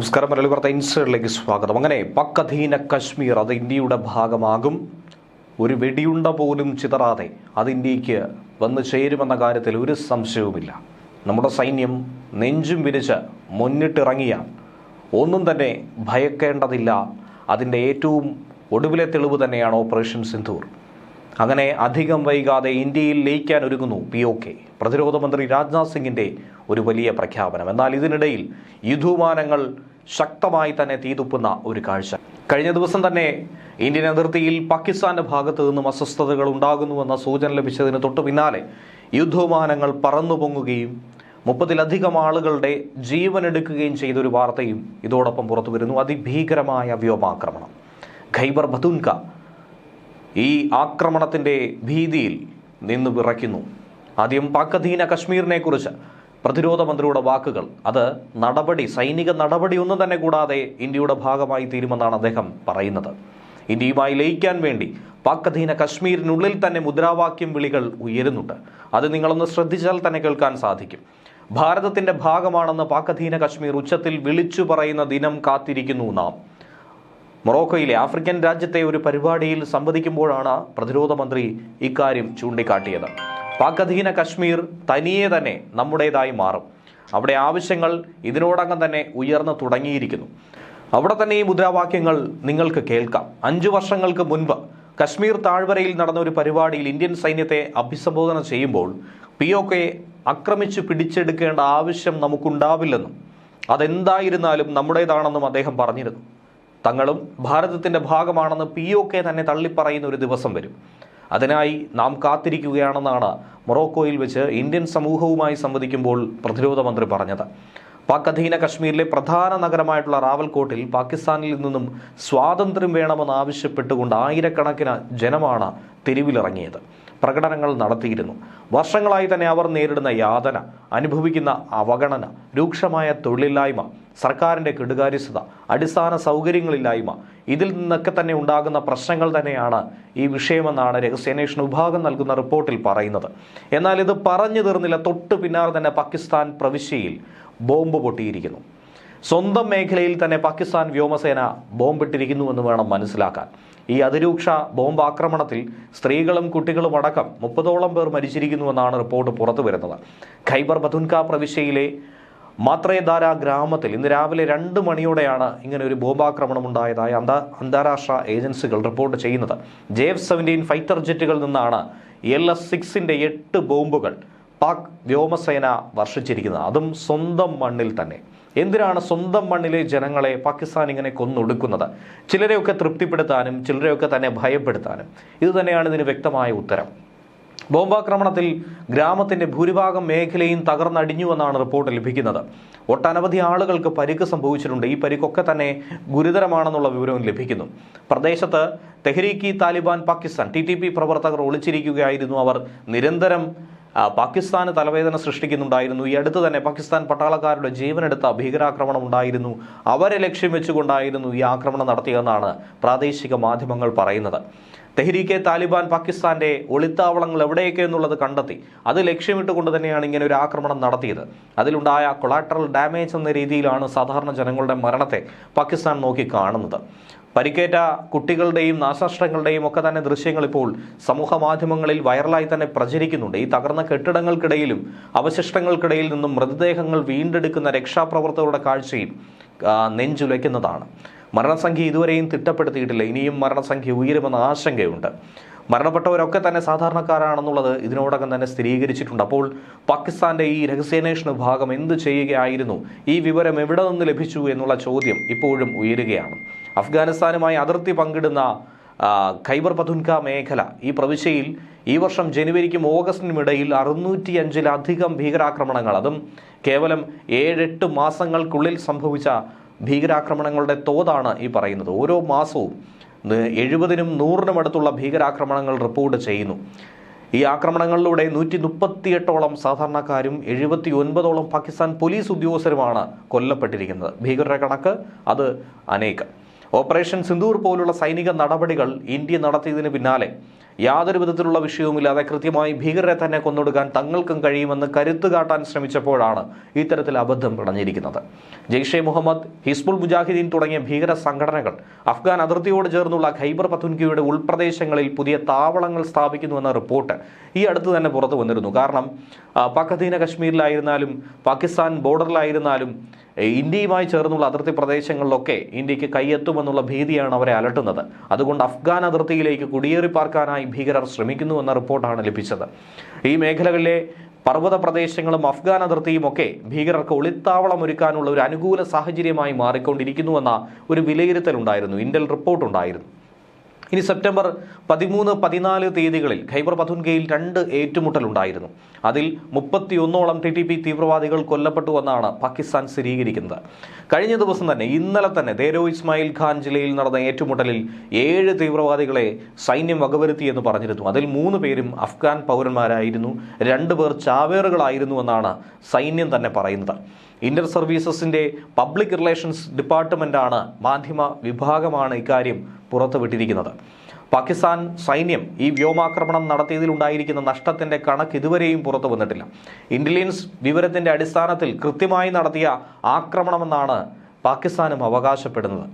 നമസ്കാരം. മലയാളി വാർത്ത ഇൻസൈഡിലേക്ക് സ്വാഗതം. അങ്ങനെ പക്കധീന കശ്മീർ അത് ഇന്ത്യയുടെ ഭാഗമാകും. ഒരു വെടിയുണ്ട പോലും ചിതറാതെ അത് ഇന്ത്യയ്ക്ക് വന്നു ചേരുമെന്ന കാര്യത്തിൽ ഒരു സംശയവുമില്ല. നമ്മുടെ സൈന്യം നെഞ്ചും വിരിച്ച് മുന്നിട്ടിറങ്ങിയാൽ ഒന്നും തന്നെ ഭയക്കേണ്ടതില്ല. അതിന്റെ ഏറ്റവും ഒടുവിലെ തെളിവ് തന്നെയാണ് ഓപ്പറേഷൻ സിന്ധൂർ. അങ്ങനെ അധികം വൈകാതെ ഇന്ത്യയിൽ ലയിക്കാൻ ഒരുങ്ങുന്നു പി ഒ കെ പ്രതിരോധ മന്ത്രി രാജ്നാഥ് സിംഗിന്റെ ഒരു വലിയ പ്രഖ്യാപനം. എന്നാൽ ഇതിനിടയിൽ യുദ്ധവിമാനങ്ങൾ ശക്തമായി തന്നെ തീതുപ്പുന്ന ഒരു കാഴ്ച. കഴിഞ്ഞ ദിവസം തന്നെ ഇന്ത്യൻ അതിർത്തിയിൽ പാകിസ്ഥാന്റെ ഭാഗത്തു നിന്നും അസ്വസ്ഥതകൾ ഉണ്ടാകുന്നുവെന്ന സൂചന ലഭിച്ചതിന് തൊട്ടു പിന്നാലെ യുദ്ധവിമാനങ്ങൾ പറന്നു പൊങ്ങുകയും മുപ്പതിലധികം ആളുകളുടെ ജീവൻ ജീവനെടുക്കുകയും ചെയ്തൊരു വാർത്തയും ഇതോടൊപ്പം പുറത്തു വരുന്നു. അതിഭീകരമായ വ്യോമാക്രമണം. ഖൈബർ ബതുൻക ഈ ആക്രമണത്തിന്റെ ഭീതിയിൽ നിന്ന് വിറയ്ക്കുന്നു. ആദ്യം പാക് അധീന കുറിച്ച് പ്രതിരോധ മന്ത്രിയുടെ വാക്കുകൾ. അത് നടപടി സൈനിക നടപടി ഒന്നും തന്നെ കൂടാതെ ഇന്ത്യയുടെ ഭാഗമായി തീരുമെന്നാണ് അദ്ദേഹം പറയുന്നത്. ഇന്ത്യയുമായി ലയിക്കാൻ വേണ്ടി പാക് അധീന കശ്മീരിനുള്ളിൽ തന്നെ മുദ്രാവാക്യം വിളികൾ ഉയരുന്നുണ്ട്. അത് നിങ്ങളൊന്ന് ശ്രദ്ധിച്ചാൽ തന്നെ കേൾക്കാൻ സാധിക്കും. ഭാരതത്തിന്റെ ഭാഗമാണെന്ന് പാക് അധീന കശ്മീർ ഉച്ചത്തിൽ വിളിച്ചു പറയുന്ന ദിനം കാത്തിരിക്കുന്നു നാം. മൊറോക്കോയിലെ ആഫ്രിക്കൻ രാജ്യത്തെ ഒരു പരിപാടിയിൽ സംവദിക്കുമ്പോഴാണ് പ്രതിരോധ മന്ത്രി ഇക്കാര്യം ചൂണ്ടിക്കാട്ടിയത്. പാക് അധീന കശ്മീർ തനിയെ തന്നെ നമ്മുടേതായി മാറും. അവിടെ ആവശ്യങ്ങൾ ഇതിനോടകം തന്നെ ഉയർന്നു തുടങ്ങിയിരിക്കുന്നു. അവിടെ തന്നെ ഈ മുദ്രാവാക്യങ്ങൾ നിങ്ങൾക്ക് കേൾക്കാം. അഞ്ചു വർഷങ്ങൾക്ക് മുൻപ് കശ്മീർ താഴ്വരയിൽ നടന്ന ഒരു പരിപാടിയിൽ ഇന്ത്യൻ സൈന്യത്തെ അഭിസംബോധന ചെയ്യുമ്പോൾ പി ഒ കെ ആക്രമിച്ചു പിടിച്ചെടുക്കേണ്ട ആവശ്യം നമുക്കുണ്ടാവില്ലെന്നും അതെന്തായിരുന്നാലും നമ്മുടേതാണെന്നും അദ്ദേഹം പറഞ്ഞിരുന്നു. തങ്ങളും ഭാരതത്തിന്റെ ഭാഗമാണെന്ന് പി ഒ കെ തന്നെ തള്ളിപ്പറയുന്ന ഒരു ദിവസം വരും. അതിനായി നാം കാത്തിരിക്കുകയാണെന്നാണ് മൊറോക്കോയിൽ വെച്ച് ഇന്ത്യൻ സമൂഹവുമായി സംവദിക്കുമ്പോൾ പ്രതിരോധ മന്ത്രി പറഞ്ഞത്. പാക് അധീന കശ്മീരിലെ പ്രധാന നഗരമായിട്ടുള്ള റാവൽകോട്ടിൽ പാകിസ്ഥാനിൽ നിന്നും സ്വാതന്ത്ര്യം വേണമെന്ന് ആവശ്യപ്പെട്ടുകൊണ്ട് ആയിരക്കണക്കിന് ജനമാണ് തെരുവിലിറങ്ങിയത്. പ്രകടനങ്ങൾ നടത്തിയിരുന്നു. വർഷങ്ങളായി തന്നെ അവർ നേരിടുന്ന യാതന അനുഭവിക്കുന്ന അവഗണന രൂക്ഷമായ തൊഴിലില്ലായ്മ സർക്കാരിന്റെ കെടുകാര്യസ്ഥത അടിസ്ഥാന സൗകര്യങ്ങളില്ലായ്മ ഇതിൽ നിന്നൊക്കെ തന്നെ ഉണ്ടാകുന്ന പ്രശ്നങ്ങൾ തന്നെയാണ് ഈ വിഷയമെന്നാണ് രഹസ്യാന്വേഷണ വിഭാഗം നൽകുന്ന റിപ്പോർട്ടിൽ പറയുന്നത്. എന്നാൽ ഇത് പറഞ്ഞു തീർന്നില്ല. തൊട്ടു പിന്നാലെ തന്നെ പാകിസ്ഥാൻ പ്രവിശ്യയിൽ ബോംബ് പൊട്ടിയിരിക്കുന്നു. സ്വന്തം മേഖലയിൽ തന്നെ പാകിസ്ഥാൻ വ്യോമസേന ബോംബിട്ടിരിക്കുന്നുവെന്ന് വേണം മനസ്സിലാക്കാൻ. ഈ അതിരൂക്ഷ ബോംബ് ആക്രമണത്തിൽ സ്ത്രീകളും കുട്ടികളും അടക്കം മുപ്പതോളം പേർ മരിച്ചിരിക്കുന്നുവെന്നാണ് റിപ്പോർട്ട് പുറത്തു വരുന്നത്. ഖൈബർ ബതുൻക പ്രവിശ്യയിലെ മാത്രേദാര ഗ്രാമത്തിൽ ഇന്ന് രാവിലെ രണ്ട് മണിയോടെയാണ് ഇങ്ങനെ ഒരു ബോംബാക്രമണം ഉണ്ടായതായി അന്താ അന്താരാഷ്ട്ര ഏജൻസികൾ റിപ്പോർട്ട് ചെയ്യുന്നത്. ജെ എഫ് സെവന്റീൻ ഫൈറ്റർ ജെറ്റുകളിൽ നിന്നാണ് എൽ എസ് സിക്സിന്റെ എട്ട് ബോംബുകൾ പാക് വ്യോമസേന വർഷിച്ചിരിക്കുന്നത്. അതും സ്വന്തം മണ്ണിൽ തന്നെ. എന്തിനാണ് സ്വന്തം മണ്ണിലെ ജനങ്ങളെ പാകിസ്ഥാൻ ഇങ്ങനെ കൊന്നൊടുക്കുന്നത്? ചിലരെയൊക്കെ തൃപ്തിപ്പെടുത്താനും ചിലരെയൊക്കെ തന്നെ ഭയപ്പെടുത്താനും. ഇത് തന്നെയാണ് ഇതിന് വ്യക്തമായ ഉത്തരം. ബോംബാക്രമണത്തിൽ ഗ്രാമത്തിന്റെ ഭൂരിഭാഗം മേഖലയും തകർന്നടിഞ്ഞുവെന്നാണ് റിപ്പോർട്ട് ലഭിക്കുന്നത്. ഒട്ടനവധി ആളുകൾക്ക് പരിക്ക് സംഭവിച്ചിട്ടുണ്ട്. ഈ പരിക്കൊക്കെ തന്നെ ഗുരുതരമാണെന്നുള്ള വിവരവും ലഭിക്കുന്നു. പ്രദേശത്ത് തെഹ്രീക്കി താലിബാൻ പാകിസ്ഥാൻ ടി പ്രവർത്തകർ ഒളിച്ചിരിക്കുകയായിരുന്നു. അവർ നിരന്തരം പാകിസ്ഥാന് തലവേദന സൃഷ്ടിക്കുന്നുണ്ടായിരുന്നു. ഈ അടുത്ത് തന്നെ പാകിസ്ഥാൻ പട്ടാളക്കാരുടെ ജീവനെടുത്ത ഭീകരാക്രമണം ഉണ്ടായിരുന്നു. അവരെ ലക്ഷ്യം വെച്ചുകൊണ്ടായിരുന്നു ഈ ആക്രമണം നടത്തിയതെന്നാണ് പ്രാദേശിക മാധ്യമങ്ങൾ പറയുന്നത്. തെഹ്രീക്കെ താലിബാൻ പാകിസ്ഥാന്റെ ഒളിത്താവളങ്ങൾ എവിടെയൊക്കെ എന്നുള്ളത് കണ്ടെത്തി അത് ലക്ഷ്യമിട്ടുകൊണ്ട് തന്നെയാണ് ഇങ്ങനെ ഒരു ആക്രമണം നടത്തിയത്. അതിലുണ്ടായ കൊളാട്രൽ ഡാമേജ് എന്ന രീതിയിലാണ് സാധാരണ ജനങ്ങളുടെ മരണത്തെ പാകിസ്ഥാൻ നോക്കി കാണുന്നത് പരിക്കേറ്റ കുട്ടികളുടെയും നാശനഷ്ടങ്ങളുടെയും ഒക്കെ തന്നെ ദൃശ്യങ്ങൾ ഇപ്പോൾ സമൂഹ മാധ്യമങ്ങളിൽ വൈറലായി തന്നെ പ്രചരിക്കുന്നുണ്ട്. ഈ തകർന്ന കെട്ടിടങ്ങൾക്കിടയിലും അവശിഷ്ടങ്ങൾക്കിടയിൽ നിന്നും മൃതദേഹങ്ങൾ വീണ്ടെടുക്കുന്ന രക്ഷാപ്രവർത്തകരുടെ കാഴ്ചയും നെഞ്ചുലയ്ക്കുന്നതാണ് മരണസംഖ്യ ഇതുവരെയും തിട്ടപ്പെടുത്തിയിട്ടില്ല. ഇനിയും മരണസംഖ്യ ഉയരുമെന്ന ആശങ്കയുണ്ട്. മരണപ്പെട്ടവരൊക്കെ തന്നെ സാധാരണക്കാരാണെന്നുള്ളത് ഇതിനോടകം തന്നെ സ്ഥിരീകരിച്ചിട്ടുണ്ട്. അപ്പോൾ പാകിസ്ഥാന്റെ ഈ രഹസ്യാന്വേഷണ വിഭാഗം എന്ത് ചെയ്യുകയായിരുന്നു? ഈ വിവരം എവിടെ നിന്ന് ലഭിച്ചു എന്നുള്ള ചോദ്യം ഇപ്പോഴും ഉയരുകയാണ്. അഫ്ഗാനിസ്ഥാനുമായി അതിർത്തി പങ്കിടുന്ന ഖൈബർ പതുൻക മേഖല. ഈ പ്രവിശ്യയിൽ ഈ വർഷം ജനുവരിക്കും ഓഗസ്റ്റിനും ഇടയിൽ അറുന്നൂറ്റി അഞ്ചിലധികം ഭീകരാക്രമണങ്ങൾ. അതും കേവലം ഏഴെട്ട് മാസങ്ങൾക്കുള്ളിൽ സംഭവിച്ച ഭീകരാക്രമണങ്ങളുടെ തോതാണ് ഈ പറയുന്നത്. ഓരോ മാസവും എഴുപതിനും നൂറിനും അടുത്തുള്ള ഭീകരാക്രമണങ്ങൾ റിപ്പോർട്ട് ചെയ്യുന്നു. ഈ ആക്രമണങ്ങളിലൂടെ നൂറ്റി മുപ്പത്തിയെട്ടോളം സാധാരണക്കാരും എഴുപത്തി ഒൻപതോളം പാകിസ്ഥാൻ പോലീസ് ഉദ്യോഗസ്ഥരുമാണ് കൊല്ലപ്പെട്ടിരിക്കുന്നത്. ഭീകരരുടെ കണക്ക് അത് അനേകം. ഓപ്പറേഷൻ സിന്ദൂർ പോലുള്ള സൈനിക നടപടികൾ ഇന്ത്യ നടത്തിയതിന് പിന്നാലെ യാതൊരു വിധത്തിലുള്ള വിഷയവുമില്ലാതെ കൃത്യമായി ഭീകരരെ തന്നെ കൊന്നൊടുക്കാൻ തങ്ങൾക്കും കഴിയുമെന്ന് കരുത്തു കാട്ടാൻ ശ്രമിച്ചപ്പോഴാണ് ഇത്തരത്തിൽ അബദ്ധം പിടഞ്ഞിരിക്കുന്നത്. ജെയ്ഷെ മുഹമ്മദ് ഹിസ്ബുൾ മുജാഹിദീൻ തുടങ്ങിയ ഭീകര സംഘടനകൾ അഫ്ഗാൻ അതിർത്തിയോട് ചേർന്നുള്ള ഖൈബർ പത്തുൻകിയുടെ ഉൾപ്രദേശങ്ങളിൽ പുതിയ താവളങ്ങൾ സ്ഥാപിക്കുന്നുവെന്ന റിപ്പോർട്ട് ഈ അടുത്ത് തന്നെ പുറത്തു വന്നിരുന്നു കാരണം ആ, പാക് അധീന കശ്മീരിലായിരുന്നാലും പാകിസ്ഥാൻ ബോർഡറിലായിരുന്നാലും ഇന്ത്യയുമായി ചേർന്നുള്ള അതിർത്തി പ്രദേശങ്ങളിലൊക്കെ ഇന്ത്യയ്ക്ക് കൈയെത്തുമെന്നുള്ള ഭീതിയാണ് അവരെ അലട്ടുന്നത്. അതുകൊണ്ട് അഫ്ഗാൻ അതിർത്തിയിലേക്ക് കുടിയേറി പാർക്കാനായി ഭീകരർ ശ്രമിക്കുന്നുവെന്ന റിപ്പോർട്ടാണ് ലഭിച്ചത്. ഈ മേഖലകളിലെ പർവത പ്രദേശങ്ങളും അഫ്ഗാൻ അതിർത്തിയും ഒക്കെ ഭീകരർക്ക് ഒളിത്താവളം ഒരുക്കാനുള്ള ഒരു അനുകൂല സാഹചര്യമായി മാറിക്കൊണ്ടിരിക്കുന്നുവെന്ന ഒരു വിലയിരുത്തലുണ്ടായിരുന്നു ഇന്റൽ റിപ്പോർട്ടുണ്ടായിരുന്നു ഇനി സെപ്റ്റംബർ പതിമൂന്ന് പതിനാല് തീയതികളിൽ ഖൈബർ പഥുൻകയിൽ രണ്ട് ഏറ്റുമുട്ടലുണ്ടായിരുന്നു. അതിൽ മുപ്പത്തിയൊന്നോളം ടി ടി പി തീവ്രവാദികൾ കൊല്ലപ്പെട്ടുവെന്നാണ് പാകിസ്ഥാൻ സ്ഥിരീകരിക്കുന്നത്. കഴിഞ്ഞ ദിവസം തന്നെ ഇന്നലെ തന്നെ ദേരോ ഇസ്മായിൽ ഖാൻ ജില്ലയിൽ നടന്ന ഏറ്റുമുട്ടലിൽ ഏഴ് തീവ്രവാദികളെ സൈന്യം വകവരുത്തിയെന്ന് പറഞ്ഞിരുന്നു. അതിൽ മൂന്ന് പേരും അഫ്ഗാൻ പൗരന്മാരായിരുന്നു. രണ്ടു പേർ ചാവേറുകളായിരുന്നു എന്നാണ് സൈന്യം തന്നെ പറയുന്നത്. ഇന്റർ സർവീസസിന്റെ പബ്ലിക് റിലേഷൻസ് ഡിപ്പാർട്ട്മെന്റാണ് മാധ്യമ വിഭാഗമാണ് ഇക്കാര്യം പുറത്തുവിട്ടിരിക്കുന്നത്. പാകിസ്ഥാൻ സൈന്യം ഈ വ്യോമാക്രമണം നടത്തിയതിലുണ്ടായിരിക്കുന്ന നഷ്ടത്തിന്റെ കണക്ക് ഇതുവരെയും പുറത്തു വന്നിട്ടില്ല ഇന്റലിജൻസ് വിവരത്തിന്റെ അടിസ്ഥാനത്തിൽ കൃത്യമായി നടത്തിയ ആക്രമണമെന്നാണ് പാകിസ്ഥാനും അവകാശപ്പെടുന്നത്.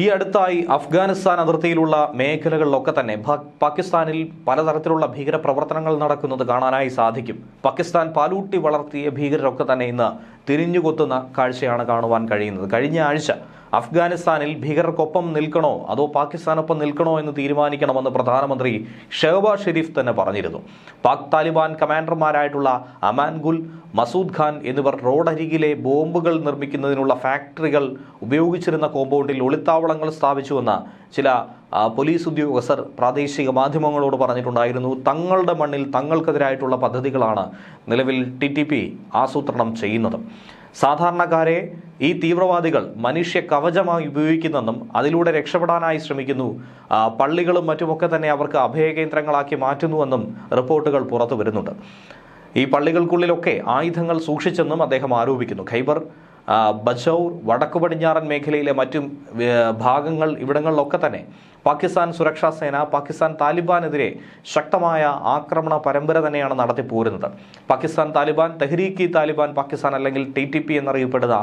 ഈ അടുത്തായി അഫ്ഗാനിസ്ഥാൻ അതിർത്തിയിലുള്ള മേഖലകളിലൊക്കെ തന്നെ പാകിസ്ഥാനിൽ പലതരത്തിലുള്ള ഭീകരപ്രവർത്തനങ്ങൾ നടക്കുന്നത് കാണാനായി സാധിക്കും. പാകിസ്ഥാൻ പാലൂട്ടി വളർത്തിയ ഭീകരരൊക്കെ തന്നെ ഇന്ന് തിരിഞ്ഞുകൊത്തുന്ന കാഴ്ചയാണ് കാണുവാൻ കഴിയുന്നത്. കഴിഞ്ഞ ആഴ്ച അഫ്ഗാനിസ്ഥാനിൽ ഭീകരർക്കൊപ്പം നിൽക്കണോ? അതോ പാകിസ്ഥാനൊപ്പം നിൽക്കണോ എന്ന് തീരുമാനിക്കണമെന്ന് പ്രധാനമന്ത്രി ഷെഹബാസ് ഷെരീഫ് തന്നെ പറഞ്ഞിരുന്നു. പാക് താലിബാൻ കമാൻഡർമാരായിട്ടുള്ള അമാൻ ഗുൽ മസൂദ് ഖാൻ എന്നിവർ റോഡരികിലെ ബോംബുകൾ നിർമ്മിക്കുന്നതിനുള്ള ഫാക്ടറികൾ ഉപയോഗിച്ചിരുന്ന കോമ്പൗണ്ടിൽ ഒളിത്താവളങ്ങൾ സ്ഥാപിച്ചുവെന്ന ചില പോലീസ് ഉദ്യോഗസ്ഥർ പ്രാദേശിക മാധ്യമങ്ങളോട് പറഞ്ഞിട്ടുണ്ടായിരുന്നു. തങ്ങളുടെ മണ്ണിൽ തങ്ങൾക്കെതിരായിട്ടുള്ള പദ്ധതികളാണ് നിലവിൽ ടി ആസൂത്രണം ചെയ്യുന്നത്. സാധാരണക്കാരെ ഈ തീവ്രവാദികൾ മനുഷ്യ കവചമായി ഉപയോഗിക്കുന്നെന്നും അതിലൂടെ രക്ഷപ്പെടാനായി ശ്രമിക്കുന്നു. പള്ളികളും മറ്റുമൊക്കെ തന്നെ അവർക്ക് അഭയകേന്ദ്രങ്ങളാക്കി മാറ്റുന്നുവെന്നും റിപ്പോർട്ടുകൾ പുറത്തു വരുന്നുണ്ട് ഈ പള്ളികൾക്കുള്ളിലൊക്കെ ആയുധങ്ങൾ സൂക്ഷിച്ചെന്നും അദ്ദേഹം ആരോപിക്കുന്നു. ഖൈബർ ബജൌർ വടക്കു പടിഞ്ഞാറൻ മേഖലയിലെ മറ്റും ഭാഗങ്ങൾ ഇവിടങ്ങളിലൊക്കെ തന്നെ. പാകിസ്ഥാൻ സുരക്ഷാ സേന പാകിസ്ഥാൻ താലിബാനെതിരെ ശക്തമായ ആക്രമണ പരമ്പര തന്നെയാണ് നടത്തി നടത്തിപ്പോരുന്നത് പാകിസ്ഥാൻ താലിബാൻ തെഹ്രീക്ക് താലിബാൻ പാകിസ്ഥാൻ അല്ലെങ്കിൽ ടി ടി പി എന്നറിയപ്പെടുന്ന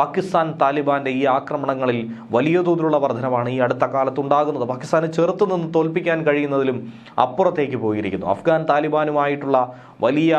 പാകിസ്ഥാൻ താലിബാന്റെ ഈ ആക്രമണങ്ങളിൽ വലിയ തോതിലുള്ള വർധനമാണ് ഈ അടുത്ത കാലത്ത് ഉണ്ടാകുന്നത് പാകിസ്ഥാനെ ചെറുത്തു നിന്ന് തോൽപ്പിക്കാൻ കഴിയുന്നതിലും അപ്പുറത്തേക്ക് പോയിരിക്കുന്നു. അഫ്ഗാൻ താലിബാനുമായിട്ടുള്ള വലിയ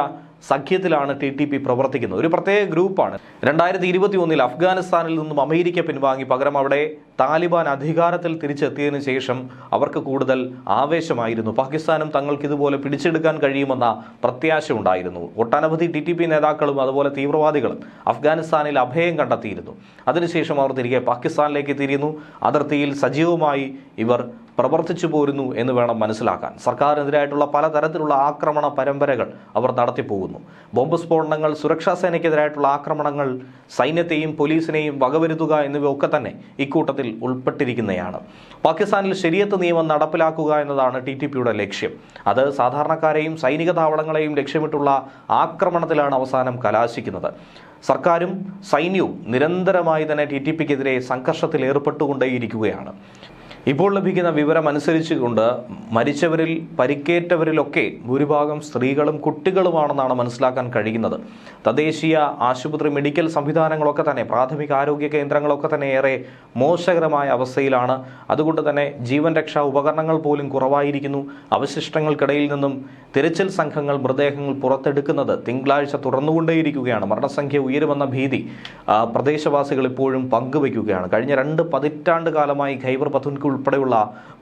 സഖ്യത്തിലാണ് ടി ടി പി പ്രവർത്തിക്കുന്നത്. ഒരു പ്രത്യേക ഗ്രൂപ്പാണ്. രണ്ടായിരത്തി ഇരുപത്തി ഒന്നിൽ അഫ്ഗാനിസ്ഥാനിൽ നിന്നും അമേരിക്ക പിൻവാങ്ങി പകരം അവിടെ താലിബാൻ അധികാരത്തിൽ തിരിച്ചെത്തിയതിനു ശേഷം അവർക്ക് കൂടുതൽ ആവേശമായിരുന്നു. പാകിസ്ഥാനും തങ്ങൾക്ക് ഇതുപോലെ പിടിച്ചെടുക്കാൻ കഴിയുമെന്ന പ്രത്യാശ ഉണ്ടായിരുന്നു ഒട്ടനവധി ടി ടി പി നേതാക്കളും അതുപോലെ തീവ്രവാദികളും അഫ്ഗാനിസ്ഥാനിൽ അഭയം കണ്ടെത്തിയിരുന്നു. അതിനുശേഷം അവർ തിരികെ പാകിസ്ഥാനിലേക്ക് തിരിയുന്നു. അതിർത്തിയിൽ സജീവമായി ഇവർ പ്രവർത്തിച്ചു പോരുന്നു എന്ന് വേണം മനസ്സിലാക്കാൻ. സർക്കാരിനെതിരായിട്ടുള്ള പലതരത്തിലുള്ള ആക്രമണ പരമ്പരകൾ അവർ നടത്തിപ്പോകുന്നു. ബോംബ് സ്ഫോടനങ്ങൾ സുരക്ഷാ സേനയ്ക്കെതിരായിട്ടുള്ള ആക്രമണങ്ങൾ സൈന്യത്തെയും പോലീസിനെയും വകവരുത്തുക എന്നിവയൊക്കെ തന്നെ ഇക്കൂട്ടത്തിൽ ഉൾപ്പെട്ടിരിക്കുന്നതാണ് പാകിസ്ഥാനിൽ ശരിയത്ത് നിയമം നടപ്പിലാക്കുക എന്നതാണ് ടി ടി പിയുടെ ലക്ഷ്യം. അത് സാധാരണക്കാരെയും സൈനിക താവളങ്ങളെയും ലക്ഷ്യമിട്ടുള്ള ആക്രമണത്തിലാണ് അവസാനം കലാശിക്കുന്നത്. സർക്കാരും സൈന്യവും നിരന്തരമായി തന്നെ ടി ടി പിക്കെതിരെ സംഘർഷത്തിൽ ഏർപ്പെട്ടുകൊണ്ടേയിരിക്കുകയാണ്. ഇപ്പോൾ ലഭിക്കുന്ന വിവരം അനുസരിച്ചുകൊണ്ട് മരിച്ചവരിൽ പരിക്കേറ്റവരിലൊക്കെ ഭൂരിഭാഗം സ്ത്രീകളും കുട്ടികളുമാണെന്നാണ് മനസ്സിലാക്കാൻ കഴിയുന്നത്. തദ്ദേശീയ ആശുപത്രി മെഡിക്കൽ സംവിധാനങ്ങളൊക്കെ തന്നെ പ്രാഥമിക ആരോഗ്യ കേന്ദ്രങ്ങളൊക്കെ തന്നെ ഏറെ മോശകരമായ അവസ്ഥയിലാണ്. അതുകൊണ്ട് തന്നെ ജീവൻ രക്ഷാ ഉപകരണങ്ങൾ പോലും കുറവായിരിക്കുന്നു. അവശിഷ്ടങ്ങൾക്കിടയിൽ നിന്നും തിരച്ചിൽ സംഘങ്ങൾ മൃതദേഹങ്ങൾ പുറത്തെടുക്കുന്നത് തിങ്കളാഴ്ച തുറന്നുകൊണ്ടേയിരിക്കുകയാണ്. മരണസംഖ്യ ഉയരുമെന്ന ഭീതി പ്രദേശവാസികൾ ഇപ്പോഴും പങ്കുവയ്ക്കുകയാണ്. കഴിഞ്ഞ രണ്ട് പതിറ്റാണ്ട് കാലമായി ഖൈബർ പഥുൻക്ക് ഉൾപ്പെടെയുള്ള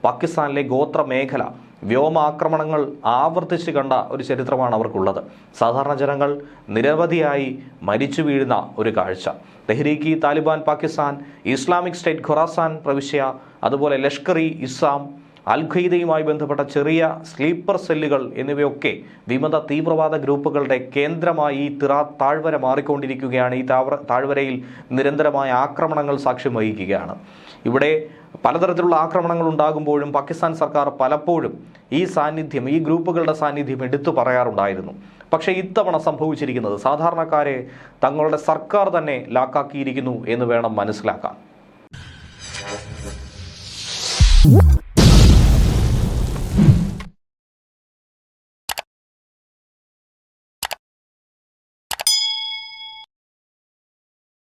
പാകിസ്ഥാനിലെ ഗോത്ര മേഖല വ്യോമാക്രമണങ്ങൾ ആവർത്തിച്ച് കണ്ട ഒരു ചരിത്രമാണ് അവർക്കുള്ളത്. സാധാരണ ജനങ്ങൾ നിരവധിയായി മരിച്ചു വീഴുന്ന ഒരു കാഴ്ച. തെഹ്രീക്കി താലിബാൻ പാകിസ്ഥാൻ ഇസ്ലാമിക് സ്റ്റേറ്റ് ഖൊറാസാൻ പ്രവിശ്യ അതുപോലെ ലഷ്കർ ഇ ഇസ്ലാം അൽ ഖയ്ദയുമായി ബന്ധപ്പെട്ട ചെറിയ സ്ലീപ്പർ സെല്ലുകൾ എന്നിവയൊക്കെ വിമത തീവ്രവാദ ഗ്രൂപ്പുകളുടെ കേന്ദ്രമായി ഈ തിറ താഴ്വര മാറിക്കൊണ്ടിരിക്കുകയാണ്. ഈ താവ താഴ്വരയിൽ നിരന്തരമായ ആക്രമണങ്ങൾ സാക്ഷ്യം വഹിക്കുകയാണ്. ഇവിടെ പലതരത്തിലുള്ള ആക്രമണങ്ങൾ ഉണ്ടാകുമ്പോഴും പാകിസ്ഥാൻ സർക്കാർ പലപ്പോഴും ഈ സാന്നിധ്യം ഈ ഗ്രൂപ്പുകളുടെ സാന്നിധ്യം എടുത്തു പറയാറുണ്ടായിരുന്നു. പക്ഷേ ഇത്തവണ സംഭവിച്ചിരിക്കുന്നത് സാധാരണക്കാരെ തങ്ങളുടെ സർക്കാർ തന്നെ ലാക്കാക്കിയിരിക്കുന്നു എന്ന് വേണം മനസ്സിലാക്കാൻ.